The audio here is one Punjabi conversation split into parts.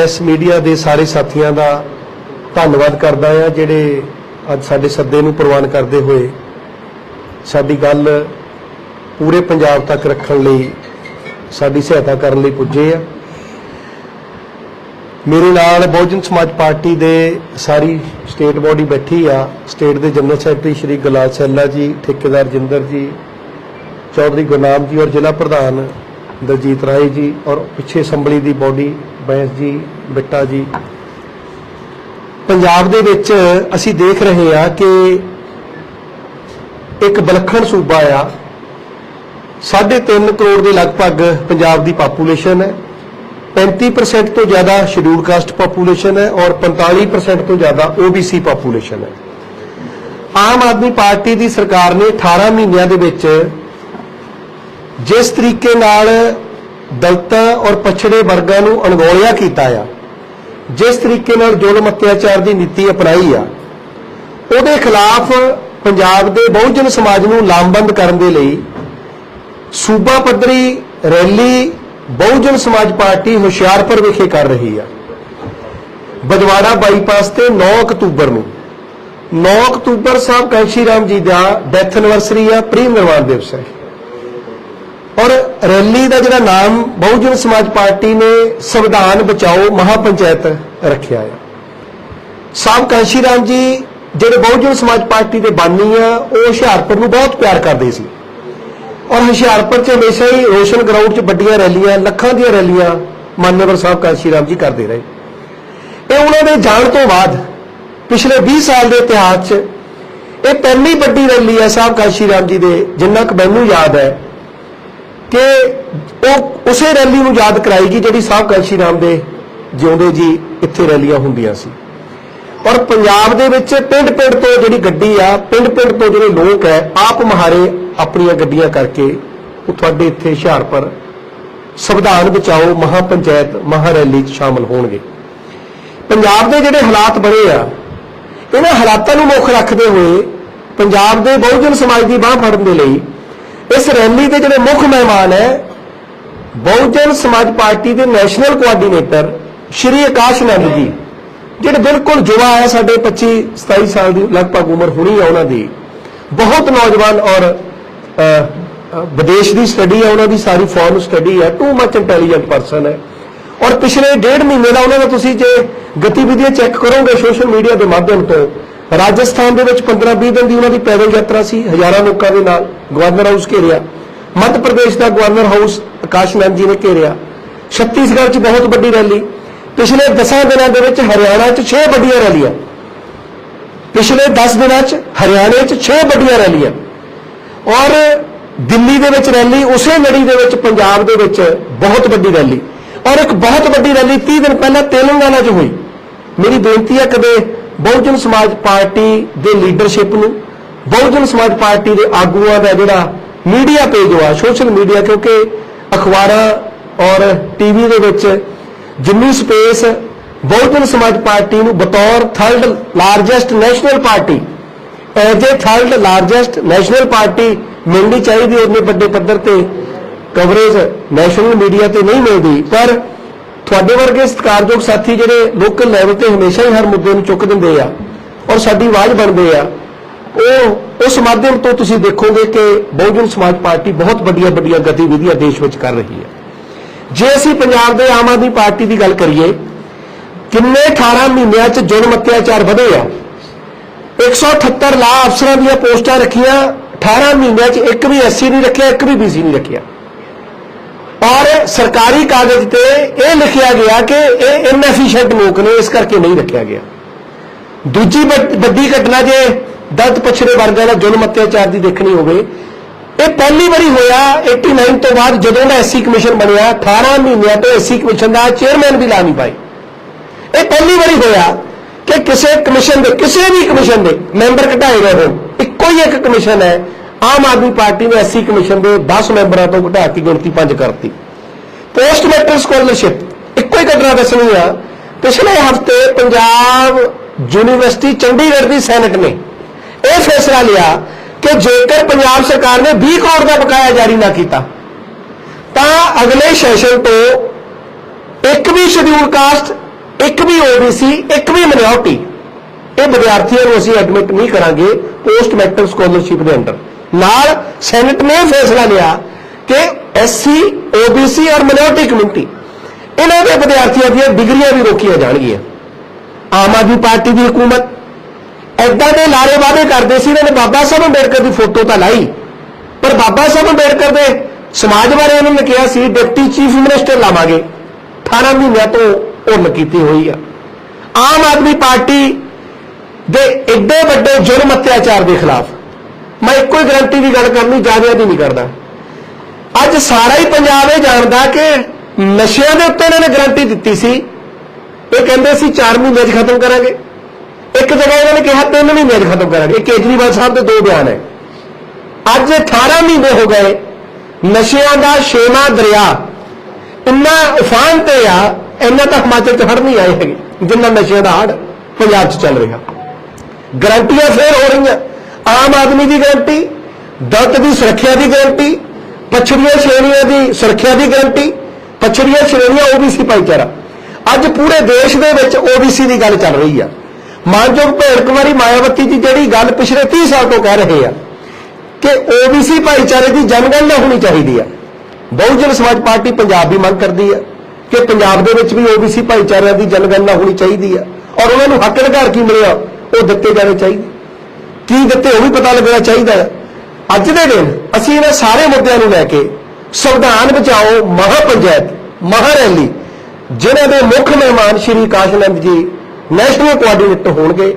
ਪ੍ਰੈਸ ਮੀਡੀਆ ਦੇ ਸਾਰੇ ਸਾਥੀਆਂ ਦਾ ਧੰਨਵਾਦ ਕਰਦਾ ਆ ਜਿਹੜੇ ਅੱਜ ਸਾਡੇ ਸੱਦੇ ਨੂੰ ਪ੍ਰਵਾਨ ਕਰਦੇ ਹੋਏ ਸਾਡੀ ਗੱਲ ਪੂਰੇ ਪੰਜਾਬ ਤੱਕ ਰੱਖਣ ਲਈ, ਸਾਡੀ ਸਹਾਇਤਾ ਕਰਨ ਲਈ ਪੁੱਜੇ ਆ। ਮੇਰੇ ਨਾਲ ਬਹੁਜਨ ਸਮਾਜ ਪਾਰਟੀ ਦੇ ਸਾਰੀ ਸਟੇਟ ਬੋਡੀ ਬੈਠੀ ਆ। ਸਟੇਟ ਦੇ ਜਨਰਲ ਸੈਕਟਰੀ ਸ਼੍ਰੀ ਗੁਲਾਲ ਸੈਲਾ ਜੀ, ਠੇਕੇਦਾਰ ਜਿੰਦਰ ਜੀ, ਚੌਧਰੀ ਗੁਰਨਾਮ ਜੀ ਔਰ ਜ਼ਿਲ੍ਹਾ ਪ੍ਰਧਾਨ ਦਲਜੀਤ ਰਾਏ ਜੀ ਔਰ ਪਿੱਛੇ ਅਸੈਂਬਲੀ ਦੀ ਬੋਡੀ ਬੈਂਸ ਜੀ, ਬਿੱਟਾ ਜੀ। ਪੰਜਾਬ ਦੇ ਵਿੱਚ ਅਸੀਂ ਦੇਖ ਰਹੇ ਆ ਕਿ ਇੱਕ ਵਿਲੱਖਣ ਸੂਬਾ ਆ। 3.5 ਕਰੋੜ ਦੇ ਲਗਭਗ ਪੰਜਾਬ ਦੀ ਪਾਪੂਲੇਸ਼ਨ ਹੈ। 35% ਤੋਂ ਜ਼ਿਆਦਾ ਸ਼ਡਿਊਲ ਕਾਸਟ ਪਾਪੂਲੇਸ਼ਨ ਹੈ ਔਰ 45% ਤੋਂ ਜ਼ਿਆਦਾ OBC ਪਾਪੂਲੇਸ਼ਨ ਹੈ। ਆਮ ਆਦਮੀ ਪਾਰਟੀ ਦੀ ਸਰਕਾਰ ਨੇ 18 ਮਹੀਨਿਆਂ ਦੇ ਵਿੱਚ ਜਿਸ ਤਰੀਕੇ ਨਾਲ ਦਲਤਾਂ ਔਰ ਪਛੜੇ ਵਰਗਾਂ ਨੂੰ ਅਣਗੌਲਿਆ ਕੀਤਾ ਆ, ਜਿਸ ਤਰੀਕੇ ਨਾਲ ਜ਼ੁਲਮ ਅਤਿਆਚਾਰ ਦੀ ਨੀਤੀ ਅਪਣਾਈ ਆ, ਉਹਦੇ ਖਿਲਾਫ ਪੰਜਾਬ ਦੇ ਬਹੁਜਨ ਸਮਾਜ ਨੂੰ ਲਾਮਬੰਦ ਕਰਨ ਦੇ ਲਈ ਸੂਬਾ ਪੱਧਰੀ ਰੈਲੀ ਬਹੁਜਨ ਸਮਾਜ ਪਾਰਟੀ ਹੁਸ਼ਿਆਰਪੁਰ ਵਿਖੇ ਕਰ ਰਹੀ ਆ। ਬਜਵਾੜਾ ਬਾਈਪਾਸ ਤੇ 9 ਅਕਤੂਬਰ ਨੂੰ 9 ਅਕਤੂਬਰ ਸਾਹਿਬ ਕੈਂਸ਼ੀ ਰਾਮ ਜੀ ਦਾ ਡੈਥ ਐਨਵਰਸਰੀ ਆ, ਪ੍ਰੀ ਨਿਰਵਾਣ ਦਿਵਸ ਹੈ। ਔਰ ਰੈਲੀ ਦਾ ਜਿਹੜਾ ਨਾਮ ਬਹੁਜਨ ਸਮਾਜ ਪਾਰਟੀ ਨੇ ਸੰਵਿਧਾਨ ਬਚਾਓ ਮਹਾਪੰਚਾਇਤ ਰੱਖਿਆ ਹੈ। ਸਾਹਿਬ ਕਾਂਸ਼ੀ ਰਾਮ ਜੀ, ਜਿਹੜੇ ਬਹੁਜਨ ਸਮਾਜ ਪਾਰਟੀ ਦੇ ਬਾਨੀ ਆ, ਉਹ ਹੁਸ਼ਿਆਰਪੁਰ ਨੂੰ ਬਹੁਤ ਪਿਆਰ ਕਰਦੇ ਸੀ। ਔਰ ਹੁਸ਼ਿਆਰਪੁਰ 'ਚ ਹਮੇਸ਼ਾ ਹੀ ਰੋਸ਼ਨ ਗਰਾਊਂਡ 'ਚ ਵੱਡੀਆਂ ਰੈਲੀਆਂ, ਲੱਖਾਂ ਦੀਆਂ ਰੈਲੀਆਂ ਮਾਨਵਰ ਸਾਹਿਬ ਕਾਂਸ਼ੀ ਰਾਮ ਜੀ ਕਰਦੇ ਰਹੇ। ਇਹ ਉਹਨਾਂ ਦੇ ਜਾਣ ਤੋਂ ਬਾਅਦ ਪਿਛਲੇ 20 ਸਾਲ ਦੇ ਇਤਿਹਾਸ 'ਚ ਇਹ ਪਹਿਲੀ ਵੱਡੀ ਰੈਲੀ ਹੈ ਸਾਹਿਬ ਕਾਂਸ਼ੀ ਰਾਮ ਜੀ ਦੇ, ਜਿੰਨਾ ਕੁ ਮੈਨੂੰ ਯਾਦ ਹੈ। ਕਿ ਉਹ ਉਸੇ ਰੈਲੀ ਨੂੰ ਯਾਦ ਕਰਾਏਗੀ ਜਿਹੜੀ ਸਾਹਿਬ ਕਾਂਸ਼ੀ ਰਾਮ ਦੇ ਜਿਉਂਦੇ ਜੀ ਇੱਥੇ ਰੈਲੀਆਂ ਹੁੰਦੀਆਂ ਸੀ। ਔਰ ਪੰਜਾਬ ਦੇ ਵਿੱਚ ਪਿੰਡ ਪਿੰਡ ਤੋਂ ਜਿਹੜੀ ਗੱਡੀ ਆ ਪਿੰਡ ਪਿੰਡ ਤੋਂ ਜਿਹੜੇ ਲੋਕ ਹੈ ਆਪ ਮਹਾਰੇ ਆਪਣੀਆਂ ਗੱਡੀਆਂ ਕਰਕੇ ਉਹ ਤੁਹਾਡੇ ਇੱਥੇ ਹੁਸ਼ਿਆਰਪੁਰ ਸੰਵਿਧਾਨ ਬਚਾਓ ਮਹਾਪੰਚਾਇਤ ਮਹਾਰੈਲੀ 'ਚ ਸ਼ਾਮਲ ਹੋਣਗੇ। ਪੰਜਾਬ ਦੇ ਜਿਹੜੇ ਹਾਲਾਤ ਬਣੇ ਆ, ਇਹਨਾਂ ਹਾਲਾਤਾਂ ਨੂੰ ਮੁੱਖ ਰੱਖਦੇ ਹੋਏ ਪੰਜਾਬ ਦੇ ਬਹੁਜਨ ਸਮਾਜ ਦੀ ਬਾਹ ਫੜਨ ਦੇ ਲਈ ਇਸ ਰੈਲੀ ਦੇ ਜਿਹੜੇ ਮੁੱਖ ਮਹਿਮਾਨ ਹੈ, ਬਹੁਜਨ ਸਮਾਜ ਪਾਰਟੀ ਦੇ ਨੈਸ਼ਨਲ ਕੋਆਰਡੀਨੇਟਰ ਸ਼੍ਰੀ ਆਕਾਸ਼ ਨੰਦ ਜੀ, ਜਿਹੜੇ ਬਿਲਕੁਲ ਯੁਵਾ ਹੈ ਸਾਡੇ 25 27 ਸਾਲ ਦੀ ਲਗਭਗ ਉਮਰ ਹੋਣੀ ਹੈ ਉਹਨਾਂ ਦੀ। ਬਹੁਤ ਨੌਜਵਾਨ ਔਰ ਵਿਦੇਸ਼ ਦੀ ਸਟੱਡੀ ਹੈ, ਉਹਨਾਂ ਦੀ ਸਾਰੀ ਫੋਰਨ ਸਟੱਡੀ ਹੈ ਟੂ ਮਚ ਇੰਟੈਲੀਜੈਂਟ ਪਰਸਨ ਹੈ। ਔਰ ਪਿਛਲੇ ਡੇਢ ਮਹੀਨੇ ਦਾ ਉਹਨਾਂ ਦਾ ਤੁਸੀਂ ਜੇ ਗਤੀਵਿਧੀਆਂ ਚੈੱਕ ਕਰੋਗੇ ਸੋਸ਼ਲ ਮੀਡੀਆ ਦੇ ਮਾਧਿਅਮ ਤੋਂ ਰਾਜਸਥਾਨ ਦੇ ਵਿੱਚ 15-20 ਦਿਨ ਦੀ ਉਹਨਾਂ ਦੀ ਪੈਦਲ ਯਾਤਰਾ ਸੀ, ਹਜ਼ਾਰਾਂ ਲੋਕਾਂ ਦੇ ਨਾਲ, ਗਵਰਨਰ ਹਾਊਸ ਘੇਰਿਆ। ਮੱਧ ਪ੍ਰਦੇਸ਼ ਦਾ ਗਵਰਨਰ ਹਾਊਸ ਆਕਾਸ਼ ਨੰਦ ਜੀ ਨੇ ਘੇਰਿਆ। ਛੱਤੀਸਗੜ੍ਹ 'ਚ ਬਹੁਤ ਵੱਡੀ ਰੈਲੀ। ਪਿਛਲੇ 10 ਦਿਨਾਂ ਦੇ ਵਿੱਚ ਹਰਿਆਣਾ 'ਚ 6 ਵੱਡੀਆਂ ਰੈਲੀਆਂ। ਪਿਛਲੇ 10 ਦਿਨਾਂ 'ਚ ਹਰਿਆਣੇ 'ਚ 6 ਵੱਡੀਆਂ ਰੈਲੀਆਂ। ਔਰ ਦਿੱਲੀ ਦੇ ਵਿੱਚ ਰੈਲੀ, ਉਸੇ ਲੜੀ ਦੇ ਵਿੱਚ ਪੰਜਾਬ ਦੇ ਵਿੱਚ ਬਹੁਤ ਵੱਡੀ ਰੈਲੀ। ਔਰ ਇੱਕ ਬਹੁਤ ਵੱਡੀ ਰੈਲੀ 30 ਦਿਨ ਪਹਿਲਾਂ ਤੇਲੰਗਾਨਾ 'ਚ ਹੋਈ। ਮੇਰੀ ਬੇਨਤੀ ਹੈ ਕਦੇ ਬਹੁਜਨ ਸਮਾਜ ਪਾਰਟੀ ਦੇ ਲੀਡਰਸ਼ਿਪ ਨੂੰ, ਬਹੁਜਨ ਸਮਾਜ ਪਾਰਟੀ ਦੇ ਆਗੂਆਂ ਦਾ ਜਿਹੜਾ ਮੀਡੀਆ ਪੇਜ ਹੋਆ, ਸੋਸ਼ਲ ਮੀਡੀਆ, ਕਿਉਂਕਿ ਅਖਬਾਰਾਂ ਔਰ ਟੀਵੀ ਦੇ ਵਿੱਚ ਜਿੰਨੀ ਸਪੇਸ ਬਹੁਜਨ ਸਮਾਜ ਪਾਰਟੀ ਨੂੰ ਬਤੌਰ third largest national party as a third largest national party ਮਿਲਣੀ ਚਾਹੀਦੀ ਉਹਨੇ ਵੱਡੇ ਪੱਧਰ ਤੇ ਕਵਰੇਜ ਨੈਸ਼ਨਲ ਮੀਡੀਆ ਤੇ ਨਹੀਂ ਮਿਲਦੀ, ਪਰ ਤੁਹਾਡੇ ਵਰਗੇ ਸਤਿਕਾਰਯੋਗ ਸਾਥੀ ਜਿਹੜੇ ਲੋਕਲ ਲੈਵਲ ਤੇ ਹਮੇਸ਼ਾ ਹੀ ਹਰ ਮੁੱਦੇ ਨੂੰ ਚੁੱਕ ਦਿੰਦੇ ਆ ਔਰ ਸਾਡੀ ਆਵਾਜ਼ ਬਣਦੇ ਆ, ਉਹ, ਉਸ ਮਾਧਿਅਮ ਤੋਂ ਤੁਸੀਂ ਦੇਖੋਗੇ ਕਿ ਬਹੁਜਨ ਸਮਾਜ ਪਾਰਟੀ ਬਹੁਤ ਵੱਡੀਆਂ ਵੱਡੀਆਂ ਗਤੀਵਿਧੀਆਂ ਦੇਸ਼ ਵਿੱਚ ਕਰ ਰਹੀ ਹੈ। ਜੇ ਅਸੀਂ ਪੰਜਾਬ ਦੇ ਆਮ ਆਦਮੀ ਪਾਰਟੀ ਦੀ ਗੱਲ ਕਰੀਏ, ਕਿੰਨੇ 18 ਮਹੀਨਿਆਂ 'ਚ ਜ਼ੁਲਮ ਅਤਿਆਚਾਰ ਵਧੇ ਆ। 178 ਲਾ ਅਫਸਰਾਂ ਦੀਆਂ ਪੋਸਟਾਂ ਰੱਖੀਆਂ 18 ਮਹੀਨਿਆਂ 'ਚ ਇੱਕ ਵੀ ਐਸਸੀ ਨਹੀਂ ਰੱਖਿਆ, ਇੱਕ ਵੀ ਬੀਸੀ ਨਹੀਂ ਰੱਖਿਆ। ਔਰ ਸਰਕਾਰੀ ਕਾਗਜ਼ ਤੇ ਇਹ ਲਿਖਿਆ ਗਿਆ ਕਿ ਇਹ ਇਨਐਫੀਸ਼ੀਐਂਟ ਲੋਕ ਨੇ ਇਸ ਕਰਕੇ ਨਹੀਂ ਰੱਖਿਆ ਗਿਆ। ਦੂਜੀ ਵੱਡੀ ਘਟਨਾ ਜੇ ਦਲਤ ਪਛੜੇ ਵਰਗਾਂ ਦਾ ਜ਼ੁਲਮ ਅਤਿਆਚਾਰ ਦੀ ਦੇਖਣੀ ਹੋਵੇ, ਇਹ ਪਹਿਲੀ ਵਾਰੀ ਹੋਇਆ 89 ਤੋਂ ਬਾਅਦ ਜਦੋਂ ਦਾ ਐਸਸੀ ਕਮਿਸ਼ਨ ਬਣਿਆ 18 ਮਹੀਨਿਆਂ ਤੋਂ ਐਸਸੀ ਕਮਿਸ਼ਨ ਦਾ ਚੇਅਰਮੈਨ ਵੀ ਲਾ ਨਹੀਂ ਪਾਈ ਇਹ ਪਹਿਲੀ ਵਾਰੀ ਹੋਇਆ ਕਿ ਕਿਸੇ ਕਮਿਸ਼ਨ ਦੇ, ਕਿਸੇ ਵੀ ਕਮਿਸ਼ਨ ਦੇ ਮੈਂਬਰ ਘਟਾਏ ਗਏ ਹੋਣ, ਇੱਕੋ ਹੀ ਇੱਕ ਕਮਿਸ਼ਨ ਹੈ ਆਮ ਆਦਮੀ ਪਾਰਟੀ ਨੇ ਐਸਸੀ ਕਮਿਸ਼ਨ ਦੇ 10 ਮੈਂਬਰਾਂ ਤੋਂ ਘਟਾ ਕੇ ਗਿਣਤੀ 5 ਕਰਤੀ। ਪੋਸਟ ਮੈਟ੍ਰਿਕ ਸਕਾਲਰਸ਼ਿਪ ਇੱਕੋ ਹੀ ਘਟਨਾ ਦੱਸਣੀ ਆ। ਪਿਛਲੇ ਹਫ਼ਤੇ ਪੰਜਾਬ ਯੂਨੀਵਰਸਿਟੀ ਚੰਡੀਗੜ੍ਹ ਦੀ ਸੈਨੇਟ ਨੇ ਇਹ ਫੈਸਲਾ ਲਿਆ ਕਿ ਜੇਕਰ ਪੰਜਾਬ ਸਰਕਾਰ ਨੇ 20 ਕਰੋੜ ਦਾ ਬਕਾਇਆ ਜਾਰੀ ਨਾ ਕੀਤਾ, ਤਾਂ ਅਗਲੇ ਸੈਸ਼ਨ ਤੋਂ ਇੱਕ ਵੀ ਸ਼ਡਿਊਲ ਕਾਸਟ ਇੱਕ ਵੀ ਓਬੀਸੀ ਇੱਕ ਵੀ ਮਿਨੋਰਟੀ ਇਹ ਵਿਦਿਆਰਥੀਆਂ ਨੂੰ ਅਸੀਂ ਐਡਮਿਟ ਨਹੀਂ ਕਰਾਂਗੇ ਪੋਸਟ ਮੈਟ੍ਰਿਕ ਸਕਾਲਰਸ਼ਿਪ ਦੇ ਅੰਡਰ ਨਾਲ ਸੈਨੇਟ ਨੇ ਇਹ ਫੈਸਲਾ ਲਿਆ ਕਿ ਐਸਸੀ ਓਬੀਸੀ ਔਰ ਮਿਨੋਰਟੀ ਕਮਿਊਨਿਟੀ ਇਹਨਾਂ ਦੇ ਵਿਦਿਆਰਥੀਆਂ ਦੀਆਂ ਡਿਗਰੀਆਂ ਵੀ ਰੋਕੀਆਂ ਜਾਣਗੀਆਂ। ਆਮ ਆਦਮੀ ਪਾਰਟੀ ਦੀ ਹਕੂਮਤ ਐਦਾਂ ਦੇ ਲਾਰੇ ਵਾਅਦੇ ਕਰਦੇ ਸੀ, ਇਹਨਾਂ ਨੇ ਬਾਬਾ ਸਾਹਿਬ ਅੰਬੇਡਕਰ ਦੀ ਫੋਟੋ ਤਾਂ ਲਾਈ, ਪਰ ਬਾਬਾ ਸਾਹਿਬ ਅੰਬੇਡਕਰ ਦੇ ਸਮਾਜ ਬਾਰੇ ਉਹਨਾਂ ਨੇ ਕਿਹਾ ਸੀ, ਡਿਪਟੀ ਚੀਫ ਮਿਨਿਸਟਰ ਲਾਵਾਂਗੇ। 18 ਮਹੀਨਿਆਂ ਤੋਂ ਉਲਟ ਕੀਤੀ ਹੋਈ ਆ। ਆਮ ਆਦਮੀ ਪਾਰਟੀ ਦੇ ਐਡੇ ਵੱਡੇ ਜੁਰਮ ਅਤਿਆਚਾਰ ਦੇ ਖਿਲਾਫ ਮੈਂ ਇੱਕੋ ਹੀ ਗਰੰਟੀ ਦੀ ਗੱਲ ਕਰਨੀ ਜ਼ਿਆਦਾ ਦੀ ਨਹੀਂ ਕਰਦਾ। ਅੱਜ ਸਾਰਾ ਹੀ ਪੰਜਾਬ ਇਹ ਜਾਣਦਾ ਕਿ ਨਸ਼ਿਆਂ ਦੇ ਉੱਤੇ ਇਹਨਾਂ ਨੇ ਗਰੰਟੀ ਦਿੱਤੀ ਸੀ। ਇਹ ਕਹਿੰਦੇ ਸੀ 4 ਮਹੀਨੇ 'ਚ ਖਤਮ ਕਰਾਂਗੇ। ਇੱਕ ਜਗ੍ਹਾ ਇਹਨਾਂ ਨੇ ਕਿਹਾ 3 ਮਹੀਨੇ 'ਚ ਖਤਮ ਕਰਾਂਗੇ। ਇਹ ਕੇਜਰੀਵਾਲ ਸਾਹਿਬ ਦੇ ਦੋ ਬਿਆਨ ਹੈ। ਅੱਜ 18 ਮਹੀਨੇ ਹੋ ਗਏ ਨਸ਼ਿਆਂ ਦਾ ਛੇਵਾਂ ਦਰਿਆ। ਇੰਨਾ ਉਫਾਨ ਤੇ ਆ, ਇੰਨਾ ਤਾਂ ਹਿਮਾਚਲ 'ਚ ਹੜ ਨਹੀਂ ਆਏ ਹੈਗੇ, ਜਿੰਨਾ ਨਸ਼ਿਆਂ ਦਾ ਹੜ ਪੰਜਾਬ 'ਚ ਚੱਲ ਰਿਹਾ। ਗਰੰਟੀਆਂ ਫੇਰ ਹੋ ਰਹੀਆਂ। ਆਮ ਆਦਮੀ ਦੀ ਗਰੰਟੀ, ਦਲਿਤ ਦੀ ਸੁਰੱਖਿਆ ਦੀ ਗਰੰਟੀ, ਪਛੜੀਆਂ ਸ਼੍ਰੇਣੀਆਂ ਦੀ ਸੁਰੱਖਿਆ ਦੀ ਗਰੰਟੀ, ਪਛੜੀਆਂ ਸ਼੍ਰੇਣੀਆਂ ਓਬੀਸੀ ਭਾਈਚਾਰਾ। ਅੱਜ ਪੂਰੇ ਦੇਸ਼ ਦੇ ਵਿੱਚ ਓਬੀਸੀ ਦੀ ਗੱਲ ਚੱਲ ਰਹੀ ਆ। ਮਾਨਯੋਗ ਭੈਣ ਕੁਮਾਰੀ ਮਾਇਆਵਤੀ ਜੀ ਜਿਹੜੀ ਗੱਲ ਪਿਛਲੇ 30 ਸਾਲ ਤੋਂ ਕਹਿ ਰਹੇ ਆ ਕਿ ਓਬੀਸੀ ਭਾਈਚਾਰੇ ਦੀ ਜਨਗਣਨਾ ਹੋਣੀ ਚਾਹੀਦੀ ਆ। ਬਹੁਜਨ ਸਮਾਜ ਪਾਰਟੀ ਪੰਜਾਬ ਵੀ ਮੰਗ ਕਰਦੀ ਆ ਕਿ ਪੰਜਾਬ ਦੇ ਵਿੱਚ ਵੀ ਓਬੀਸੀ ਭਾਈਚਾਰਿਆਂ ਦੀ ਜਨਗਣਨਾ ਹੋਣੀ ਚਾਹੀਦੀ ਆ। ਔਰ ਉਹਨਾਂ ਨੂੰ ਹੱਕ ਅਧਿਕਾਰ ਕੀ ਮਿਲਿਆ, ਉਹ ਦਿੱਤੇ ਜਾਣੇ ਚਾਹੀਦੇ। ਕੀ ਦਿੱਤੇ ਉਹ ਵੀ ਪਤਾ ਲੱਗਣਾ ਚਾਹੀਦਾ ਹੈ। ਅੱਜ ਦੇ ਦਿਨ ਅਸੀਂ ਇਹਨਾਂ ਸਾਰੇ ਮੁੱਦਿਆਂ ਨੂੰ ਲੈ ਕੇ ਸੰਵਿਧਾਨ ਬਚਾਓ ਮਹਾ ਪੰਚਾਇਤ ਮਹਾ ਰੈਲੀ ਜਿਨ੍ਹਾਂ ਦੇ ਮੁੱਖ ਮਹਿਮਾਨ ਸ਼੍ਰੀ ਕਾਸ਼ਨੰਦ ਜੀ ਨੈਸ਼ਨਲ ਕੋਆਰਡੀਨੇਟਰ ਹੋਣਗੇ,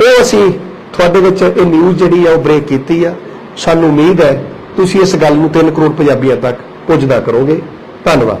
ਉਹ ਅਸੀਂ ਤੁਹਾਡੇ ਵਿੱਚ ਇਹ ਨਿਊਜ਼ ਜਿਹੜੀ ਆ ਉਹ ਬ੍ਰੇਕ ਕੀਤੀ ਆ। ਸਾਨੂੰ ਉਮੀਦ ਹੈ ਤੁਸੀਂ ਇਸ ਗੱਲ ਨੂੰ 3 ਕਰੋੜ ਪੰਜਾਬੀਆਂ ਤੱਕ ਪੁੱਜਦਾ ਕਰੋਗੇ। ਧੰਨਵਾਦ।